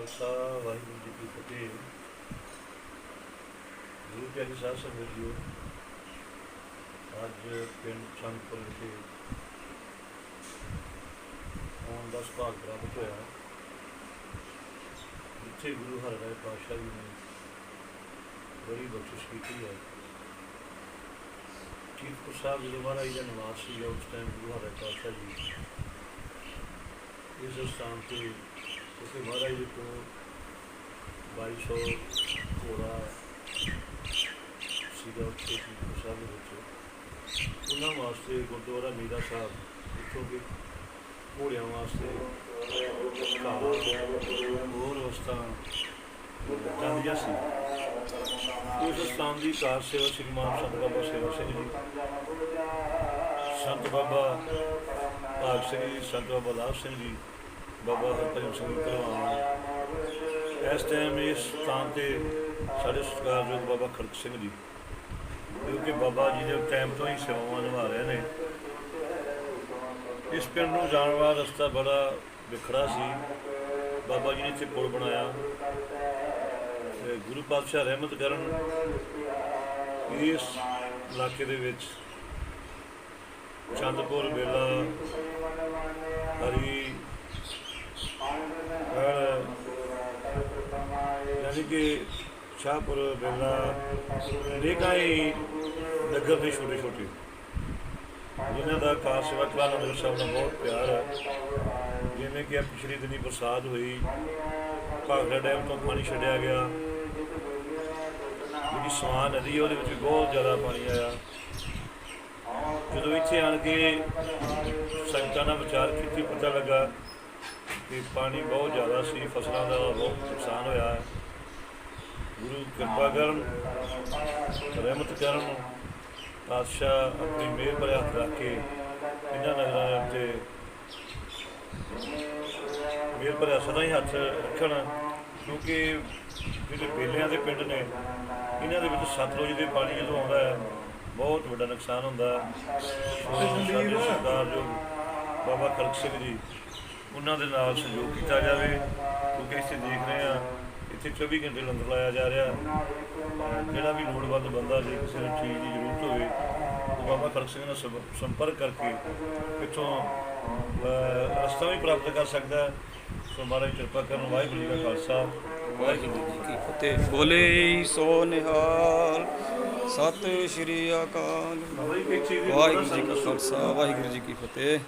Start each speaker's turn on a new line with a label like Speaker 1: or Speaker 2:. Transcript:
Speaker 1: ਖਾਲਸਾ, ਵਾਹਿਗੁਰੂ ਜੀ ਕੀ ਫਤਿਹ। ਗੁਰੂ ਪਿਆਰੀ ਸਾਹਿਬ ਸੰਗਤ ਜੀਓ ਅੱਜ ਪਿੰਡ ਚੰਦਪੁਰ ਵਿਖੇ ਆਉਣ ਦਾ ਸੁਭਾਗ ਪ੍ਰਾਪਤ ਹੋਇਆ। ਜਿੱਥੇ ਗੁਰੂ ਹਰਿਰਾਏ ਪਾਤਸ਼ਾਹ ਜੀ ਨੇ ਬੜੀ ਬਖਸ਼ਿਸ਼ ਕੀਤੀ ਹੈ। ਕੀਰਤਪੁਰ ਸਾਹਿਬ ਜਦੋਂ ਮਹਾਰਾਜ ਦਾ ਨਿਵਾਸ ਸੀ ਉਸ ਟਾਈਮ ਗੁਰੂ ਹਰਿਰਾਏ ਪਾਤਸ਼ਾਹ ਜੀ ਇਸ ਸਥਾਨ ਤੇ ਕਿਉਂਕਿ ਮਹਾਰਾਜ ਜੀ ਤੋਂ 2200 ਘੋੜਾ ਸੀਗਾ ਉੱਥੇ ਕੀਰਤਪੁਰ ਸਾਹਿਬ ਦੇ ਵਿੱਚ। ਉਹਨਾਂ ਵਾਸਤੇ ਗੁਰਦੁਆਰਾ ਮੀਰਾ ਸਾਹਿਬ ਇੱਥੋਂ ਦੇ ਘੋੜਿਆਂ ਵਾਸਤੇ ਘਾਹ, ਹੋਰ ਵਸਤਾਂ ਜਾਂਦੀਆਂ ਸੀ। ਉਸ ਸਥਾਨ ਦੀ ਕਾਰ ਸੇਵਾ ਸ੍ਰੀ ਮਾਨ ਸੰਤ ਬਾਬਾ ਸੇਵਾ ਸਿੰਘ ਜੀ, ਸੰਤ ਬਾਬਾ ਭਾਗ ਸਿੰਘ ਜੀ, ਸੰਤ ਬਾਬਾ ਲਾਭ ਸਿੰਘ ਜੀ ਬਾਬਾ ਹਰਭਜਨ ਸਿੰਘ ਪਹਿਲਵਾਨ ਇਸ ਟਾਈਮ ਇਸ ਸਥਾਨ ਤੇ ਸਾਡੇ ਸਤਿਕਾਰਯੋਗ ਬਾਬਾ ਖੜਕ ਸਿੰਘ ਜੀ, ਜੋ ਕਿ ਬਾਬਾ ਜੀ ਦੇ ਟਾਈਮ ਤੋਂ ਹੀ ਸੇਵਾਵਾਂ ਨਿਭਾ ਰਹੇ ਨੇ। ਇਸ ਪਿੰਡ ਨੂੰ ਜਾਣ ਵਾਲਾ ਰਸਤਾ ਬੜਾ ਵਿਖਰਾ ਸੀ। ਬਾਬਾ ਜੀ ਨੇ ਇੱਥੇ ਪੁਲ ਬਣਾਇਆ। ਗੁਰੂ ਪਾਤਸ਼ਾਹ ਰਹਿਮਤ ਕਰਨ ਇਸ ਇਲਾਕੇ ਦੇ ਵਿੱਚ ਚੰਦਪੁਰ, ਬੇਲਾ, ਹਰੀ ਯਾਨੀ ਕਿ ਸ਼ਾਹਪੁਰ ਬੇਲਾ ਅਨੇਕਾਂ ਹੀ ਨਗਰ ਦੇ ਛੋਟੇ ਛੋਟੇ ਜਿਨ੍ਹਾਂ ਦਾ ਖਾਸ ਸੇਵਾ ਕਲਾ ਨੰਦਰ ਸਾਹਿਬ ਨਾਲ ਬਹੁਤ ਪਿਆਰ ਹੈ ਜਿਵੇਂ ਕਿ ਆ ਪਿਛਲੀ ਦਿਨੀ ਬਰਸਾਤ ਹੋਈ ਭਾਗੜਾ ਡੈਮ ਤੋਂ ਪਾਣੀ ਛੱਡਿਆ ਗਿਆ। ਜਿਹੜੀ ਸਵਾਨ ਨਦੀ ਹੈ ਉਹਦੇ ਵਿੱਚ ਬਹੁਤ ਜ਼ਿਆਦਾ ਪਾਣੀ ਆਇਆ। ਜਦੋਂ ਇੱਥੇ ਆਣ ਕੇ ਸੰਗਤਾਂ ਨਾਲ ਵਿਚਾਰ ਕੀਤੀ, ਪਤਾ ਲੱਗਾ ਕਿ ਪਾਣੀ ਬਹੁਤ ਜ਼ਿਆਦਾ ਸੀ, ਫਸਲਾਂ ਦਾ ਬਹੁਤ ਨੁਕਸਾਨ ਹੋਇਆ। ਗੁਰੂ ਕਿਰਪਾ ਕਰਨ, ਰਹਿਮਤ ਕਰਨ, ਪਾਤਸ਼ਾਹ ਆਪਣੀ ਮਿਹਰ ਭਰੇ ਹੱਥ ਰੱਖ ਕੇ ਇਹਨਾਂ ਨਗਰਾਂ ਉੱਤੇ ਮਿਹਰ ਭਰਿਆ ਸਦਾ ਹੀ ਹੱਥ ਰੱਖਣ, ਕਿਉਂਕਿ ਜਿਹੜੇ ਬੇਲਿਆਂ ਦੇ ਪਿੰਡ ਨੇ, ਇਹਨਾਂ ਦੇ ਵਿੱਚ ਸਤਲੁਜ ਦੇ ਪਾਣੀ ਜਦੋਂ ਆਉਂਦਾ ਹੈ, ਬਹੁਤ ਵੱਡਾ ਨੁਕਸਾਨ ਹੁੰਦਾ ਹੈ। ਸਰਦਾਰ ਜੋ ਬਾਬਾ ਖੜਕ ਸਿੰਘ ਜੀ, ਉਹਨਾਂ ਦੇ ਨਾਲ ਸਹਿਯੋਗ ਕੀਤਾ ਜਾਵੇ, ਕਿਉਂਕਿ ਅਸੀਂ ਦੇਖ ਰਹੇ ਹਾਂ ਇੱਥੇ 24 ਘੰਟੇ ਲੰਗਰ ਲਾਇਆ ਜਾ ਰਿਹਾ। ਜਿਹੜਾ ਵੀ ਲੋੜਵੰਦ ਬੰਦਾ ਜੇ ਕਿਸੇ ਨੂੰ ਚੀਜ਼ ਦੀ ਜ਼ਰੂਰਤ ਹੋਵੇ ਉਹ ਬਾਬਾ ਖੜਕ ਸਿੰਘ ਨਾਲ ਸੰਪ- ਸੰਪਰਕ ਕਰਕੇ ਇੱਥੋਂ ਰਸਤਾ ਵੀ ਪ੍ਰਾਪਤ ਕਰ ਸਕਦਾ ਹੈ। ਸੋ ਮਹਾਰਾਜ ਕਿਰਪਾ ਕਰਨ ਵਾਹਿਗੁਰੂ ਜੀ ਕਾ ਖਾਲਸਾ। ਵਾਹਿਗੁਰੂ ਜੀ ਕੀ
Speaker 2: ਫਤਿਹ। ਬੋਲੇ ਸੋ ਨਿਹਾਲ ਸਤਿ ਸ਼੍ਰੀ ਅਕਾਲ। ਵਾਹਿਗੁਰੂ ਜੀ ਕਾ ਖਾਲਸਾ ਵਾਹਿਗੁਰੂ ਜੀ ਕੀ ਫਤਿਹ।